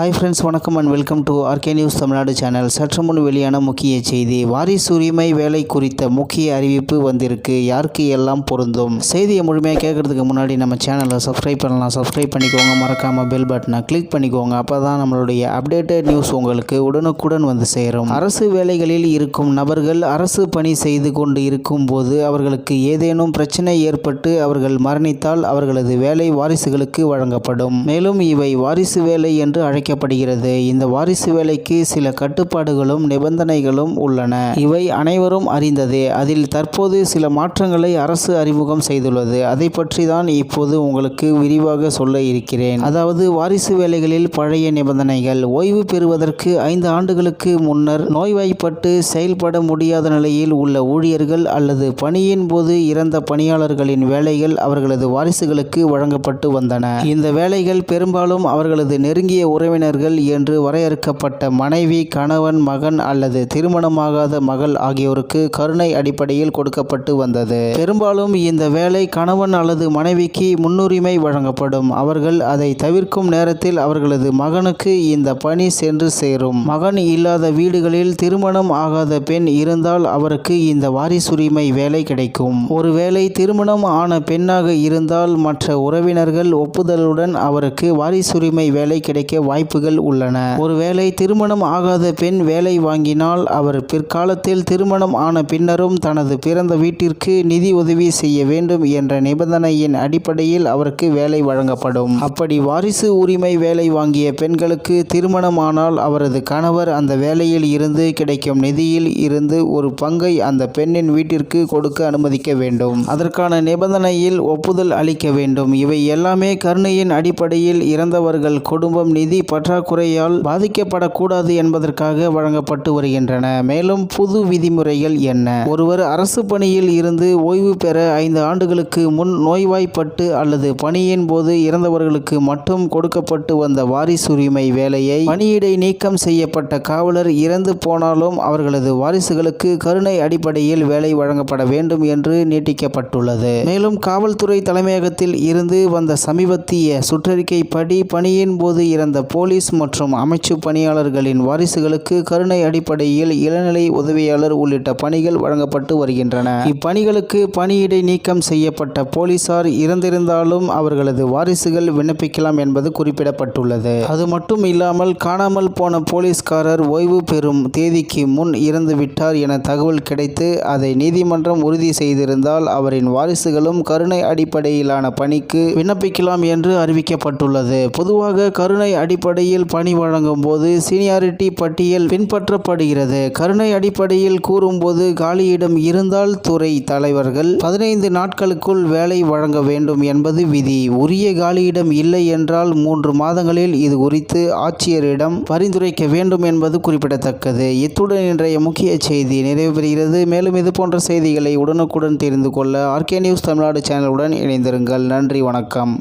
Hi friends வணக்கம் and welcome to RK news Tamil Nadu channel சற்று முன் வெளியான முக்கிய செய்தி. வாரிசு உரிமை வேலை குறித்த முக்கிய அறிவிப்பு வந்திருக்கு. யாருக்கு எல்லாம் பொருந்தும்? செய்தியை முழுமையாக கேட்கறதுக்கு முன்னாடி நம்ம சேனலை சப்ஸ்கிரைப் பண்ணலாம். சப்ஸ்கிரைப் பண்ணிக்கோங்க. மறக்காம பெல் பட்டனை கிளிக் பண்ணிக்கோங்க. அப்போ தான் நம்மளுடைய அப்டேட்டட் நியூஸ் உங்களுக்கு உடனுக்குடன் வந்து சேரும். அரசு வேலைகளில் இருக்கும் நபர்கள் அரசு பணி செய்து கொண்டு இருக்கும் போது அவர்களுக்கு ஏதேனும் பிரச்சனை ஏற்பட்டு அவர்கள் மரணித்தால் அவர்களது வேலை வாரிசுகளுக்கு வழங்கப்படும். மேலும் இவை வாரிசு வேலை என்று அழைக்க வைக்கப்படுகிறது இந்த வாரிசு வேலைக்கு சில கட்டுப்பாடுகளும் நிபந்தனைகளும் உள்ளன. இவை அனைவரும் அறிந்ததே. அதில் தற்போது சில மாற்றங்களை அரசு அறிமுகம் செய்துள்ளது. அதை பற்றி தான் இப்போது உங்களுக்கு விரிவாக சொல்ல இருக்கிறேன். அதாவது வாரிசு வேலைகளில் பழைய நிபந்தனைகள். ஓய்வு பெறுவதற்கு ஐந்து ஆண்டுகளுக்கு முன்னர் நோய்வாய்ப்பட்டு செயல்பட முடியாத நிலையில் உள்ள ஊழியர்கள் அல்லது பணியின் போது இறந்த பணியாளர்களின் வேலைகள் அவர்களது வாரிசுகளுக்கு வழங்கப்பட்டு வந்தன. இந்த வேலைகள் பெரும்பாலும் அவர்களது நெருங்கிய உறவினர்கள் என்று வரையறுக்கப்பட்ட மனைவி கணவன் மகன் அல்லது திருமணமாகாத மகள் ஆகியோருக்கு கருணை அடிப்படையில் கொடுக்கப்பட்டு வந்தது. பெரும்பாலும் இந்த வேலை கணவன் அல்லது மனைவிக்கு முன்னுரிமை வழங்கப்படும். அவர்கள் அதை தவிர்க்கும் நேரத்தில் அவர்களது மகனுக்கு இந்த பணி சென்று சேரும். மகன் இல்லாத வீடுகளில் திருமணம் ஆகாத பெண் இருந்தால் அவருக்கு இந்த வாரிசுரிமை வேலை கிடைக்கும். ஒருவேளை திருமணம் ஆன பெண்ணாக இருந்தால் மற்ற உறவினர்கள் ஒப்புதலுடன் அவருக்கு வாரிசுரிமை வேலை கிடைக்க வாய்ப்புகள் உள்ளன. ஒருவேளை திருமணம் ஆகாத பெண் வேலை வாங்கினால் அவர் பிற்காலத்தில் திருமணம் ஆன பின்னரும் தனது பிறந்த வீட்டிற்கு நிதி உதவி செய்ய வேண்டும் என்ற நிபந்தனையின் அடிப்படையில் அவருக்கு வேலை வழங்கப்படும். அப்படி வாரிசு உரிமை வேலை வாங்கிய பெண்களுக்கு திருமணமானால் அவரது கணவர் அந்த வேலையில் இருந்து கிடைக்கும் நிதியில் இருந்து ஒரு பங்கை அந்த பெண்ணின் வீட்டிற்கு கொடுக்க அனுமதிக்க வேண்டும். அதற்கான நிபந்தனையில் ஒப்புதல் அளிக்க வேண்டும். இவை எல்லாமே கருணையின் அடிப்படையில் இறந்தவர்கள் குடும்பம் நிதி பற்றாக்குறையால் பாதிக்கப்படக்கூடாது என்பதற்காக வழங்கப்பட்டு வருகின்றன. மேலும் புது விதிமுறைகள் என்ன? ஒருவர் அரசு பணியில் இருந்து ஓய்வு பெற ஐந்து ஆண்டுகளுக்கு முன் நோய்வாய்ப்பட்டு அல்லது பணியின் போது இறந்தவர்களுக்கு மட்டும் கொடுக்கப்பட்டு வந்த வாரிசுரிமை வேலையை பணியிடை நீக்கம் செய்யப்பட்ட காவலர் இறந்து போனாலும் அவர்களது வாரிசுகளுக்கு கருணை அடிப்படையில் வேலை வழங்கப்பட வேண்டும் என்று நீட்டிக்கப்பட்டுள்ளது. மேலும் காவல்துறை தலைமையகத்தில் இருந்து வந்த சமீபத்திய சுற்றறிக்கைப்படி பணியின் போது இறந்த போலீஸ் மற்றும் அமைச்சு பணியாளர்களின் வாரிசுகளுக்கு கருணை அடிப்படையில் இளநிலை உதவியாளர் உள்ளிட்ட பணிகள் வழங்கப்பட்டு வருகின்றன. இப்பணிகளுக்கு பணியிடை நீக்கம் செய்யப்பட்ட போலீசார் இறந்திருந்தாலும் அவர்களது வாரிசுகள் விண்ணப்பிக்கலாம் என்பது குறிப்பிடப்பட்டுள்ளது. அது மட்டும் இல்லாமல் காணாமல் போன போலீஸ்காரர் ஓய்வு பெறும் தேதிக்கு முன் இறந்து விட்டார் என தகவல் கிடைத்து அதை நீதிமன்றம் உறுதி செய்திருந்தால் அவரின் வாரிசுகளும் கருணை அடிப்படையிலான பணிக்கு விண்ணப்பிக்கலாம் என்று அறிவிக்கப்பட்டுள்ளது. பொதுவாக கருணை அடிப்படையில் பணி வழங்கும் போது சீனியாரிட்டி பட்டியல் பின்பற்றப்படுகிறது. கருணை அடிப்படையில் கூறும்போது காலியிடம் இருந்தால் துறை தலைவர்கள் பதினைந்து நாட்களுக்குள் வேலை வழங்க வேண்டும் என்பது விதி. உரிய காலியிடம் இல்லை என்றால் மூன்று மாதங்களில் இது குறித்து ஆட்சியரிடம் பரிந்துரைக்க வேண்டும் என்பது குறிப்பிடத்தக்கது. இத்துடன் இன்றைய முக்கிய செய்தி நிறைவு பெறுகிறது. மேலும் இது போன்ற செய்திகளை உடனுக்குடன் தெரிந்து கொள்ள ஆர்கே நியூஸ் தமிழ்நாடு சேனலுடன் இணைந்திருங்கள். நன்றி வணக்கம்.